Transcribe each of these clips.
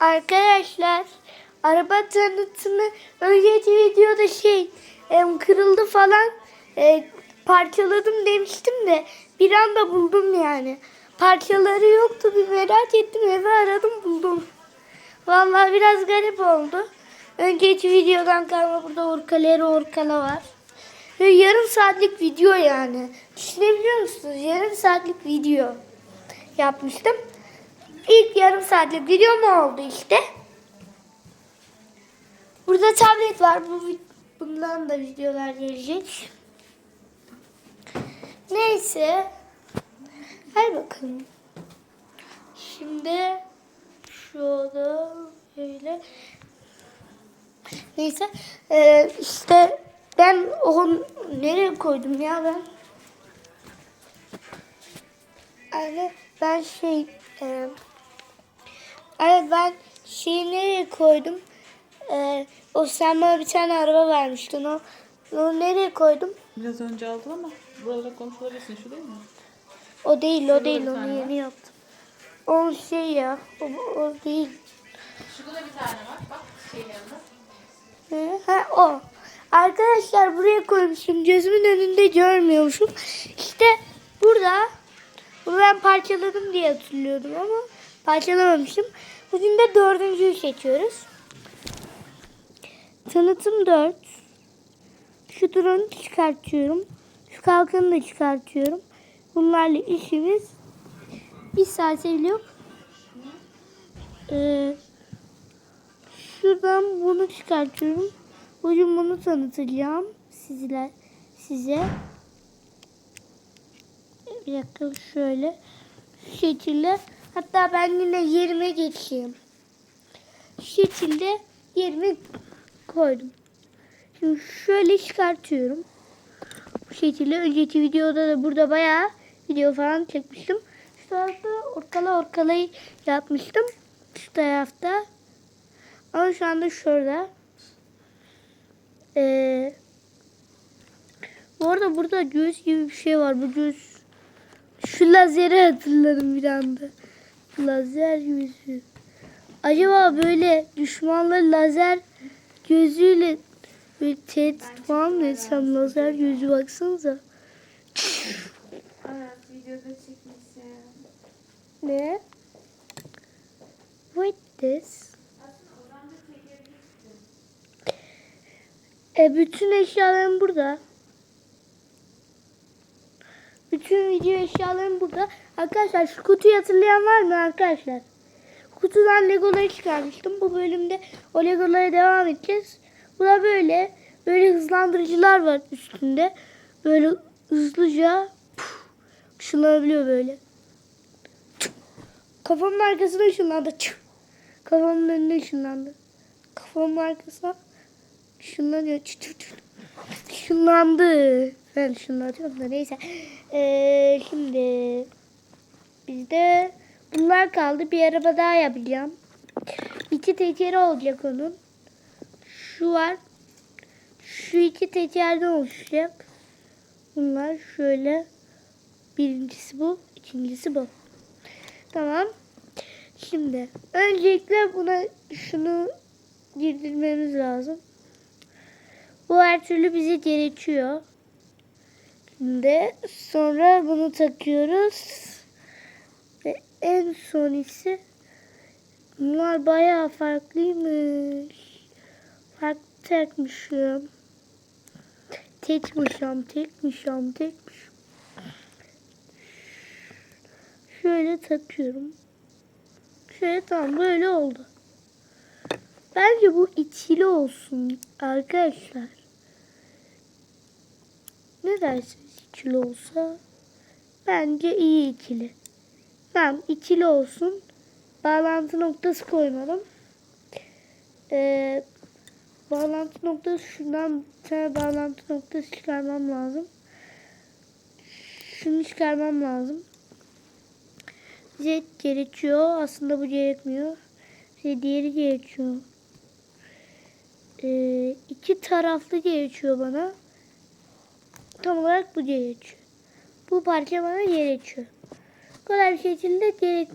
Arkadaşlar araba tanıtımı önceki videoda şey kırıldı falan e, parçaladım demiştim de bir anda buldum yani. Parçaları yoktu bir merak ettim eve aradım buldum. Vallahi biraz garip oldu. Önceki videodan kalma burada orkaları orkala var. Ve yarım saatlik video yani. Düşünebiliyor musunuz? Yarım saatlik video yapmıştım. İlk yarım saatlik video mu oldu işte. Burada tablet var. Bu bundan da videolar gelecek. Neyse. Hadi bakalım. Şimdi şurada böyle. Neyse. Ee, işte ben onu nereye koydum ya ben? Yani ben şey e, evet ben şeyi nereye koydum? E, o sen bana bir tane araba vermiştin o. Onu nereye koydum? Biraz önce aldın ama burada konuşulabilirsin şu değil mi? O değil o Şurada değil bir onu tane yeni yaptım. O şey ya o, o değil. Şurada bir tane var. Bak şeyin yanında. Hı, Ha o. Arkadaşlar buraya koymuşum. Gözümün önünde görmüyormuşum. İşte burada bunu ben parçaladım diye hatırlıyordum ama parçalamamışım. Bugün de dördüncüyü seçiyoruz. Tanıtım 4. Şu drone'u çıkartıyorum. Şu kalkanı da çıkartıyorum. Bunlarla işimiz bir bile yok. Ee, Şuradan bunu çıkartıyorum. Bugün bunu tanıtacağım sizler size. Bir dakika şöyle. Şu şekilde. Hatta ben yine yerime geçeyim. Şu şekilde yerime koydum. Şimdi şöyle çıkartıyorum. Bu şekilde önceki videoda da burada bayağı video falan çekmiştim. Şu tarafta orkala orkalayı yapmıştım. Şu tarafta. Ama şu anda şurada. Ee, bu arada burada göğüs gibi bir şey var. Bu göğüs. Şu lazeri hatırladım bir anda. Lazer gözü. Acaba böyle düşmanları lazer gözüyle bir tehdit falan mı etsem lazer gözü baksanıza. Evet videoda çekmişsin. Ne? What this? E bütün eşyalarım burada. Bütün video eşyalarım burada. Arkadaşlar şu kutuyu hatırlayan var mı arkadaşlar? Kutudan legoları çıkarmıştım. Bu bölümde o legolara devam edeceğiz. Bu da böyle. Böyle hızlandırıcılar var üstünde. Böyle hızlıca puf, ışınlanabiliyor böyle. Kafamın arkasına ışınlandı. Çık. Kafamın önüne ışınlandı. Kafamın arkasına ışınlanıyor. Çıt çıt çıt. Işınlandı. Ben ışınlatıyorum da neyse. Ee, şimdi bizde bunlar kaldı. Bir araba daha yapacağım. İki tekeri olacak onun. Şu var. Şu iki tekerden oluşacak. Bunlar şöyle. Birincisi bu. ikincisi bu. Tamam. Şimdi öncelikle buna şunu girdirmemiz lazım. Bu her türlü bize gerekiyor. Şimdi sonra bunu takıyoruz. Ve en son ise bunlar bayağı farklıymış. Farklı takmışım. Tekmişim, tekmişim, tekmişim. Şöyle takıyorum. Şöyle tamam böyle oldu. Bence bu ikili olsun arkadaşlar. Ne dersiniz ikili olsa? Bence iyi ikili. Tamam ikili olsun. Bağlantı noktası koymadım. Ee, bağlantı noktası şuradan bir tane bağlantı noktası çıkarmam lazım. Şunu çıkarmam lazım. Bize gerekiyor. Aslında bu gerekmiyor. Bize diğeri gerekiyor. Ee, iki taraflı gerekiyor bana. Tam olarak bu gerekiyor. Bu parça bana gerekiyor. Kolay bir şekilde gerek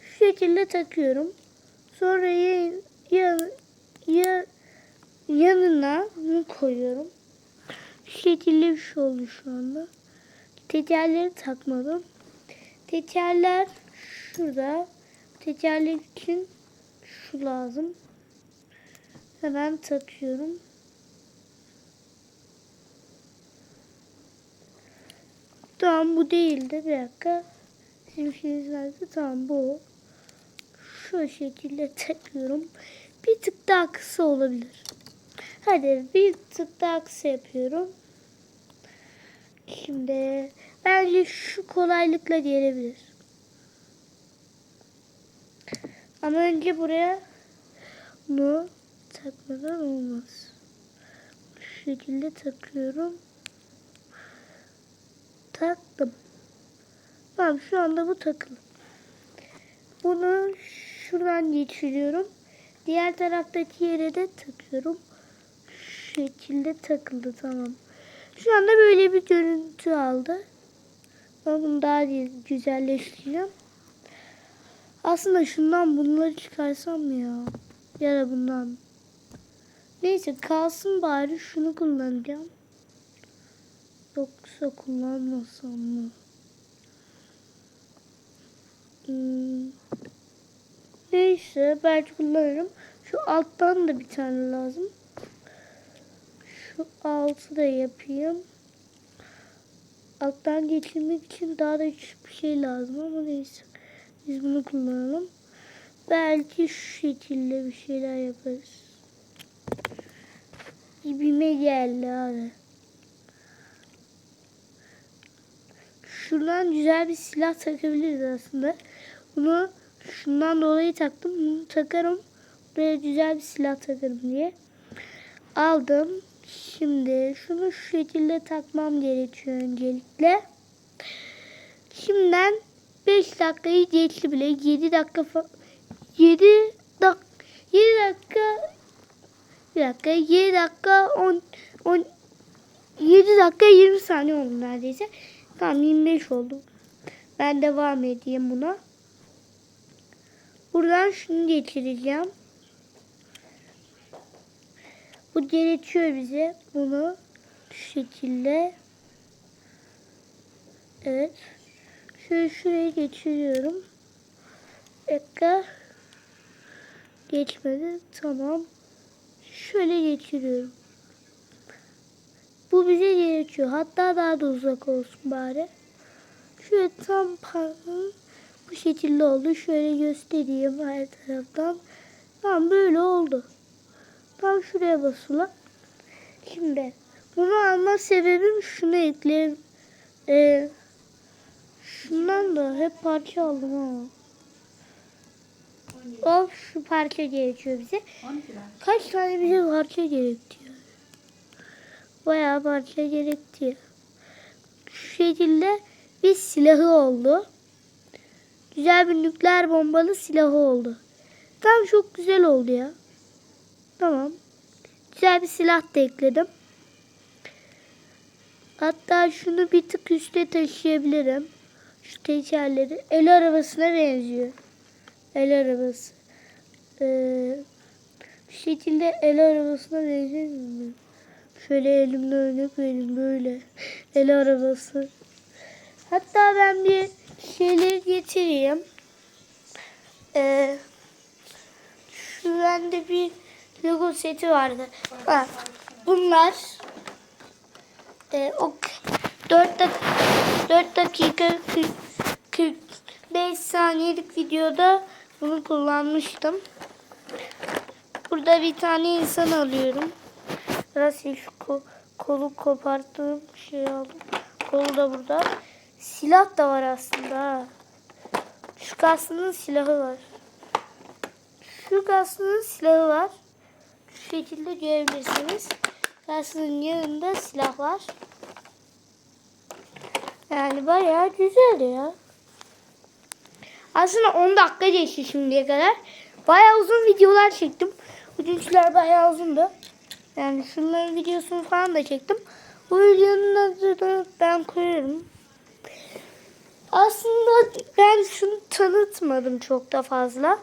şu şekilde takıyorum. Sonra yan, yan, ya- yanına bunu koyuyorum. Şu şekilde bir şey oldu şu anda. Tekerleri takmadım. Tekerler şurada. Tekerler için şu lazım. Hemen takıyorum. Tamam bu değildi. Bir dakika. Şimdi şeyiniz nerede? Tamam bu. Şu şekilde takıyorum. Bir tık daha kısa olabilir. Hadi bir tık daha kısa yapıyorum. Şimdi bence şu kolaylıkla gelebilir. Ama önce buraya bunu takmadan olmaz. Şu şekilde takıyorum. Taktım. Tamam şu anda bu takılı. Bunu şuradan geçiriyorum. Diğer taraftaki yere de takıyorum. Şu şekilde takıldı tamam. Şu anda böyle bir görüntü aldı. Ben bunu daha güzelleştireceğim. Aslında şundan bunları çıkarsam ya? Ya da bundan. Neyse kalsın bari şunu kullanacağım. Yoksa kullanmasam mı? Hmm. Neyse belki kullanırım. Şu alttan da bir tane lazım. Şu altı da yapayım. Alttan geçirmek için daha da küçük bir şey lazım ama neyse. Biz bunu kullanalım. Belki şu şekilde bir şeyler yaparız. Gibime geldi abi. Şuradan güzel bir silah takabiliriz aslında. Bunu şundan dolayı taktım. Bunu takarım. Buraya güzel bir silah takarım diye. Aldım. Şimdi şunu şu şekilde takmam gerekiyor öncelikle. Şimdiden 5 dakikayı geçti bile. 7 dakika fa- 7 dak 7 dakika bir dakika 7 dakika 10 10 7 dakika 20 saniye oldu neredeyse. Tamam 25 oldu. Ben devam edeyim buna. Buradan şunu geçireceğim. Bu gerekiyor bize. Bunu şu şekilde. Evet. Şöyle şuraya geçiriyorum. Dakika. Geçmedi. Tamam. Şöyle geçiriyorum. Bu bize gerekiyor. Hatta daha da uzak olsun bari. Şöyle tam parmağım bu şekilde oldu. Şöyle göstereyim her taraftan. Tamam böyle oldu. Tam şuraya basılı. Şimdi bunu alma sebebim şunu ekleyelim. Ee, şundan da hep parça aldım ama. Of şu parça gerekiyor bize. 12 ver. Kaç tane bize parça gerekti ya? Bayağı parça gerekti. Şu şekilde bir silahı oldu. Güzel bir nükleer bombalı silahı oldu. Tam çok güzel oldu ya. Tamam. Güzel bir silah da ekledim. Hatta şunu bir tık üste taşıyabilirim. Şu tekerleri. El arabasına benziyor. El arabası. Ee, şu şekilde el arabasına benziyor mu? Şöyle elimle örnek vereyim böyle. El arabası. Hatta ben bir şeyleri getireyim. Ee, şu bende bir Lego seti vardı. Ha, bunlar e, o 4 dak 4 dakika 40, 45 saniyelik videoda bunu kullanmıştım. Burada bir tane insan alıyorum. Şu ko- kolu koparttığım şey aldım. Kolu da burada. Silah da var aslında. Şu kasının silahı var. Şu kasının silahı var. Şu şekilde görebilirsiniz. Kasının yanında silah var. Yani bayağı güzel ya. Aslında 10 dakika geçti şimdiye kadar. Bayağı uzun videolar çektim. Bugünküler bayağı uzundu. Yani şunların videosunu falan da çektim. Bu videonun adını ben koyarım. Aslında ben şunu tanıtmadım çok da fazla.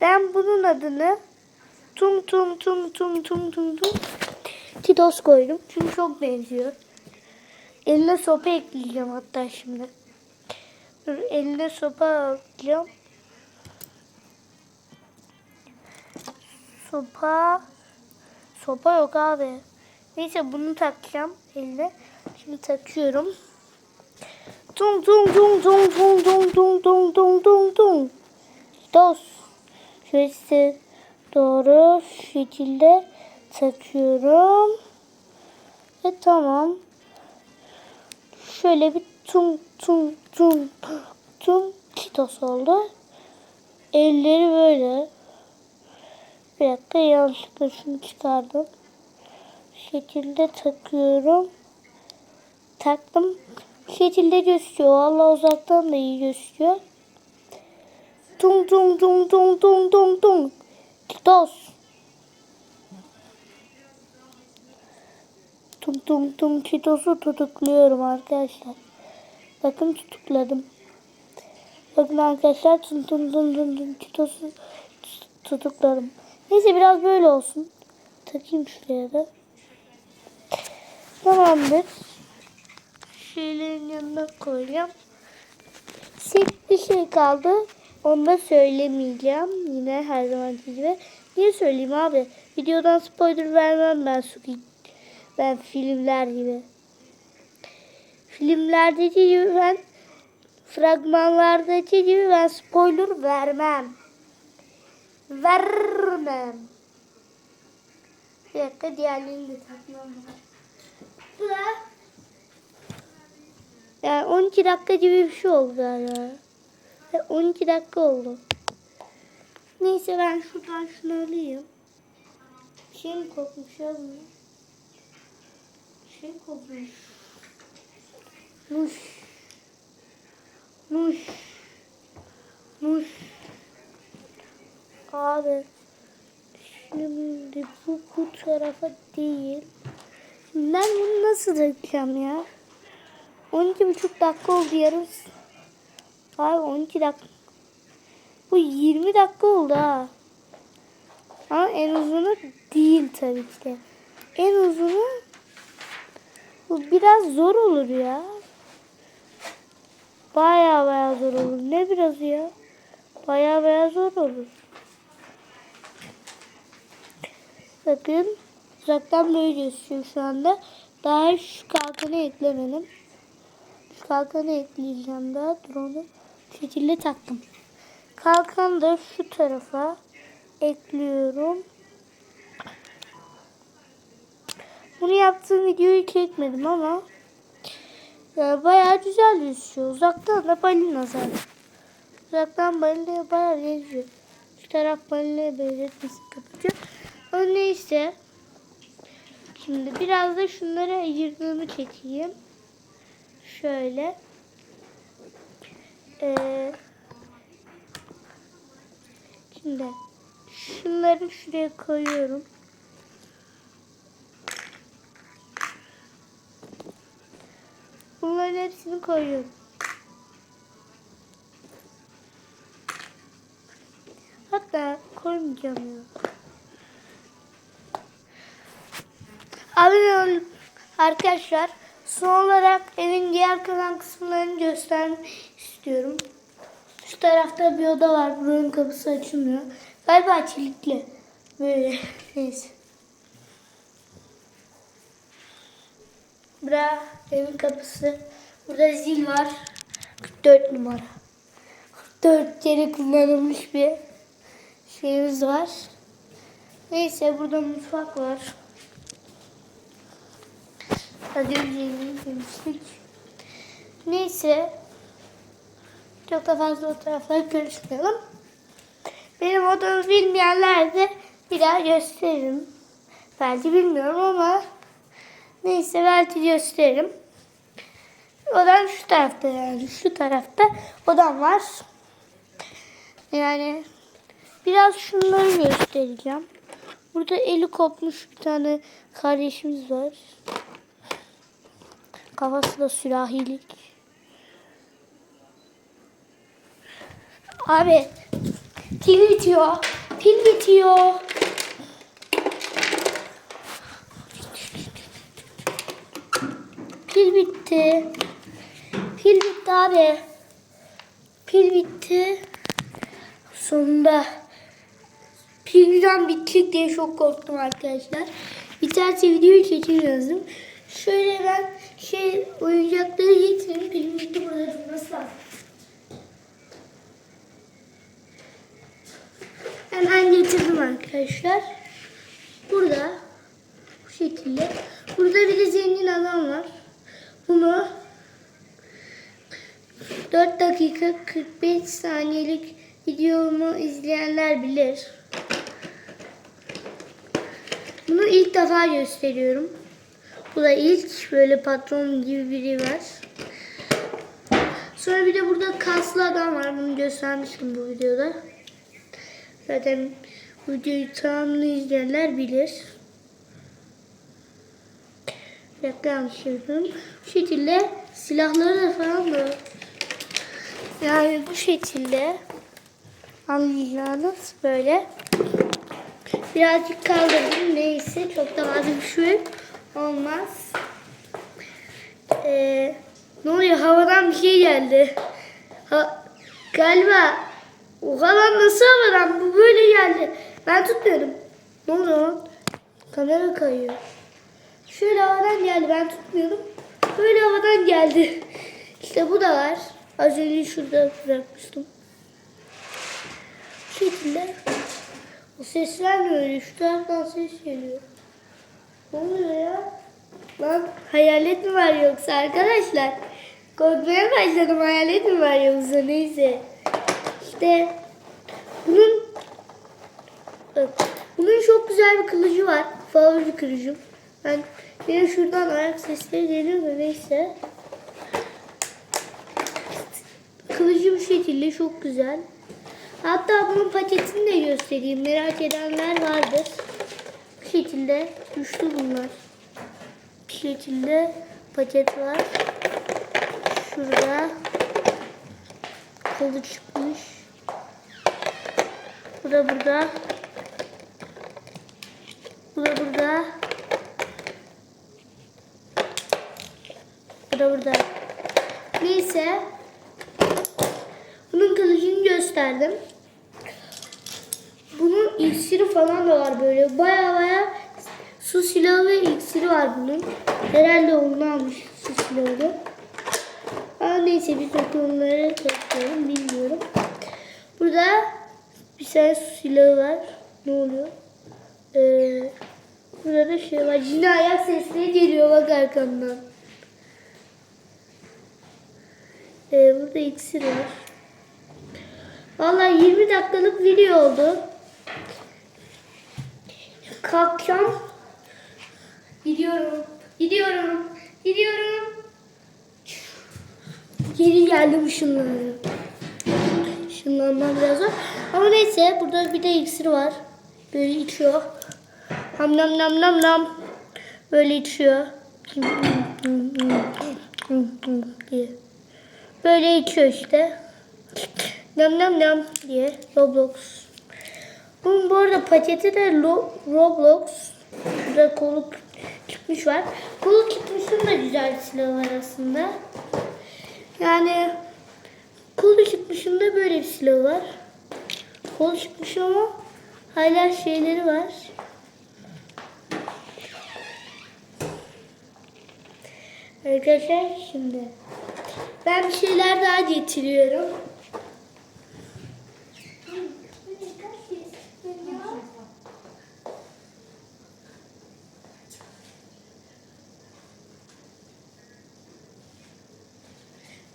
Ben bunun adını tum tum tum tum tum tum tum Titos koydum. Çünkü çok benziyor. Eline sopa ekleyeceğim hatta şimdi. Dur eline sopa ekleyeceğim. Sopa. Sopa yok abi. Neyse bunu takacağım eline. Şimdi takıyorum. Tung tung tung tung tung tung tung tung tung tung tung. Dos. Size doğru şekilde takıyorum. Ve tamam. Şöyle bir tung tung tung tung kitos oldu. Elleri böyle. Bir dakika yanlışlıkla şunu çıkardım. Şekilde takıyorum. Taktım. Şekilde gözüküyor. Valla uzaktan da iyi gözüküyor. Tung tung tung tung tung tung tung. Kitos. Tung tung tung kitos'u tutukluyorum arkadaşlar. Bakın tutukladım. Bakın arkadaşlar tung tung tung tung tung kitos'u tutukladım. Neyse biraz böyle olsun. Takayım şuraya da. Tamamdır. Şeylerin yanına koyacağım. Tek bir şey kaldı. Onu da söylemeyeceğim. Yine her zamanki gibi. Niye söyleyeyim abi? Videodan spoiler vermem ben Suki. Ben filmler gibi. Filmlerdeki gibi ben fragmanlardaki gibi ben spoiler vermem. Vermem. Bir dakika diğerlerini de takmam lazım. Bu da yani 12 dakika gibi bir şey oldu galiba. Ve 12 dakika oldu. Neyse ben şuradan şunu alayım. Bir şey mi kokmuş ya bunun? Bir şey kokmuş. Muş. Muş. Muş. Abi. Şimdi bu bu tarafa değil. Şimdi ben bunu nasıl dökeceğim ya? 12 buçuk dakika oldu yarım. Abi 12 dakika. Bu 20 dakika oldu ha. Ama en uzunu değil tabii ki de. En uzunu bu biraz zor olur ya. Baya baya zor olur. Ne biraz ya? Baya baya zor olur. Bakın uzaktan böyle gözüküyor şu anda. Daha şu kalkanı eklemedim. Kalkanı ekleyeceğim daha. Şu şekilde taktım. Kalkanı da şu tarafa ekliyorum. Bunu yaptığım videoyu çekmedim ama yani bayağı güzel gözüküyor. Uzaktan da balina zaten. Uzaktan balinaya bayağı benziyor. Şu taraf balinaya benzetmesi kapatıyor. O neyse. Şimdi biraz da şunları ayırdığımı çekeyim. Şöyle. Ee, şimdi şunları şuraya koyuyorum. Bunların hepsini koyuyorum. Hatta koymayacağım ya. Abone olun arkadaşlar. Son olarak evin diğer kalan kısımlarını göstermek istiyorum. Şu tarafta bir oda var. Buranın kapısı açılmıyor. Galiba kilitli. Böyle. Neyse. Bura evin kapısı. Burada zil var. 44 numara. 44 kere kullanılmış bir şeyimiz var. Neyse burada mutfak var. Az önce. Neyse. Çok da fazla o karıştıralım. Benim odamı bilmeyenler de bir daha gösteririm. Belki bilmiyorum ama neyse belki gösteririm. Odam şu tarafta yani şu tarafta odam var. Yani biraz şunları göstereceğim. Burada eli kopmuş bir tane kardeşimiz var. Kafası da sürahilik. Abi Pil bitiyor. Pil bitiyor. Pil bitti. Pil bitti abi. Pil bitti. Sonunda. Pilden bitecek diye çok korktum arkadaşlar. Biterse videoyu çekeceğim. Şöyle ben şey oyuncakları. Pilim bitti burada durması lazım. Hemen getirdim arkadaşlar. Burada bu şekilde. Burada bir de zengin adam var. Bunu 4 dakika 45 saniyelik videomu izleyenler bilir. Bunu ilk defa gösteriyorum. Bu da ilk böyle patron gibi biri var. Sonra bir de burada kaslı adam var. Bunu göstermiştim bu videoda. Zaten videoyu tamamını izleyenler bilir. Reklam yapıyorum. Bu şekilde silahları da falan da. Yani bu şekilde anlayacağınız böyle birazcık kaldırdım neyse çok da şey olmaz. Ee, ne oluyor havadan bir şey geldi. Ha, galiba o kadar nasıl havadan bu böyle geldi. Ben tutmuyorum. Ne oluyor? Kamera kayıyor. Şöyle havadan geldi ben tutmuyordum. Böyle havadan geldi. İşte bu da var. Az önce şurada bırakmıştım. Bu şekilde. O sesler ne öyle? Şu taraftan ses geliyor. Ne oluyor ya? Lan hayalet mi var yoksa arkadaşlar? Korkmaya başladım hayalet mi var yoksa neyse. İşte bunun bunun çok güzel bir kılıcı var. Favori kılıcım. Ben benim şuradan ayak sesleri geliyor da neyse. Kılıcı bu şekilde çok güzel. Hatta bunun paketini de göstereyim. Merak edenler vardır. Şekilde güçlü bunlar. Bu şekilde paket var. Şurada kolu çıkmış. Bu da burada. Bu da burada. Bu da burada. Neyse. Bunun kılıcını gösterdim. İksiri falan da var böyle. Baya baya su silahı ve iksiri var bunun. Herhalde onu almış su silahını. Ama neyse biz o konuları takıyorum bilmiyorum. Burada bir tane su silahı var. Ne oluyor? Ee, burada da şey var. Yine ayak sesleri geliyor bak arkamdan. Ee, burada iksir var. Vallahi 20 dakikalık video oldu. Kalkacağım. Gidiyorum. Gidiyorum. Gidiyorum. Geri geldim ışınlanıyorum. Işınlanmam biraz zor. Ama neyse burada bir de iksir var. Böyle içiyor. Ham nam nam nam nam. Böyle içiyor. Böyle içiyor işte. Nam nam nam diye Roblox. Bunun bu arada paketi de Lo- Roblox. Burada kolu çıkmış var. Kolu çıkmışın da güzel silahı var aslında. Yani kolu çıkmışın da böyle bir silahı var. Kolu çıkmış ama hala şeyleri var. Arkadaşlar şimdi ben bir şeyler daha getiriyorum.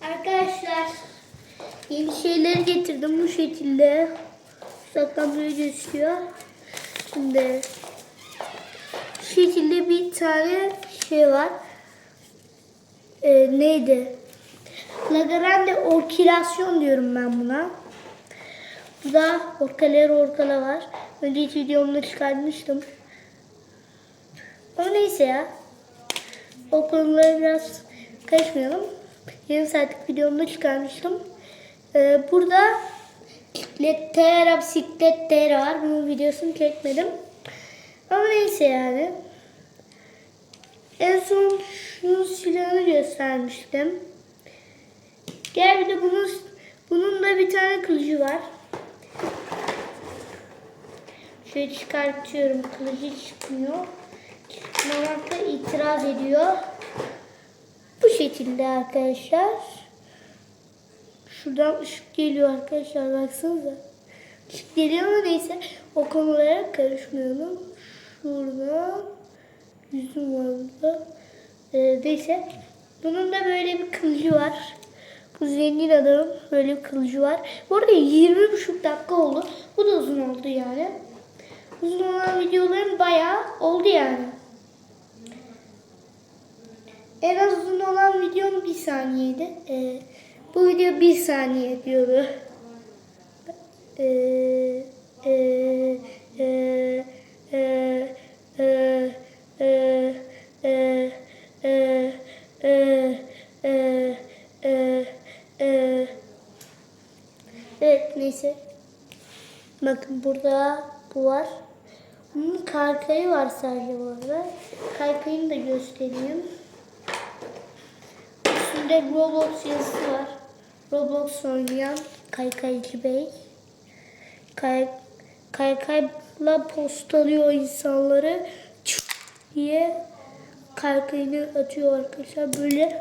Arkadaşlar yeni şeyleri getirdim bu şekilde. Uzaktan böyle gözüküyor. Şimdi şu şekilde bir tane şey var. Ee, neydi? La Grande Orkilasyon diyorum ben buna. Bu da Orkalero Orkala var. Önceki videomda çıkartmıştım. Ama neyse ya. O konulara biraz karışmayalım. Yarım saatlik videomda çıkarmıştım. Ee, burada Bisiklettera, bisiklettera var. Bunun videosunu çekmedim. Ama neyse yani. En son şunun silahını göstermiştim. Gel bir de bunun, bunun da bir tane kılıcı var. Şöyle çıkartıyorum. Kılıcı çıkmıyor. Çıkmamakta itiraz ediyor. Bu şekilde arkadaşlar. Şuradan ışık geliyor arkadaşlar baksanıza. Işık geliyor ama neyse o konulara karışmayalım. Şuradan yüzüm var burada. Ee, neyse. Bunun da böyle bir kılıcı var. Bu zengin adamın böyle bir kılıcı var. Bu arada 20,5 dakika oldu. Bu da uzun oldu yani. Uzun olan videolarım bayağı oldu yani. En az uzun olan videom bir saniyeydi. Ee, bu video bir saniye. Ee, e, e, e, e, e, e, e, e, e, e, e, e. Evet neyse. Bakın burada bu var. Bunun kaykayı var sadece bu arada. Kaykayını da göstereyim. Üstünde Roblox yazısı var. Roblox oynayan Kaykaycı Bey. Kay, kaykayla postalıyor insanları Çık diye kaykayını atıyor arkadaşlar böyle.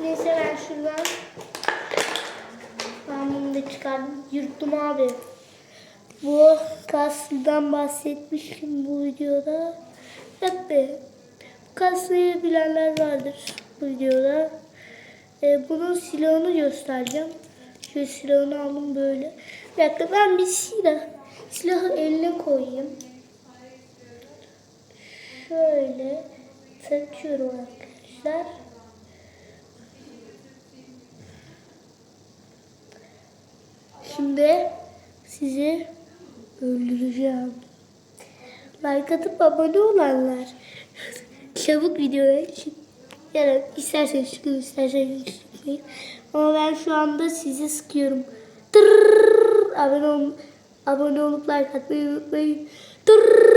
Neyse ben şuradan ben bunu da çıkardım. Yırttım abi. Bu kaslıdan bahsetmiştim bu videoda. Yok be. Kaslıyı bilenler vardır bu videoda. Ee, bunun silahını göstereceğim. Şu silahını aldım böyle. Bir dakika ben bir silah. Silahı eline koyayım. Şöyle takıyorum arkadaşlar. Şimdi sizi öldüreceğim. Like atıp abone olanlar. Çabuk videoya çık. Yani isterseniz çıkın isterseniz çıkmayın. Ama ben şu anda sizi sıkıyorum. Tırrrr, abone, ol, abone olup like atmayı unutmayın. Tırrrr.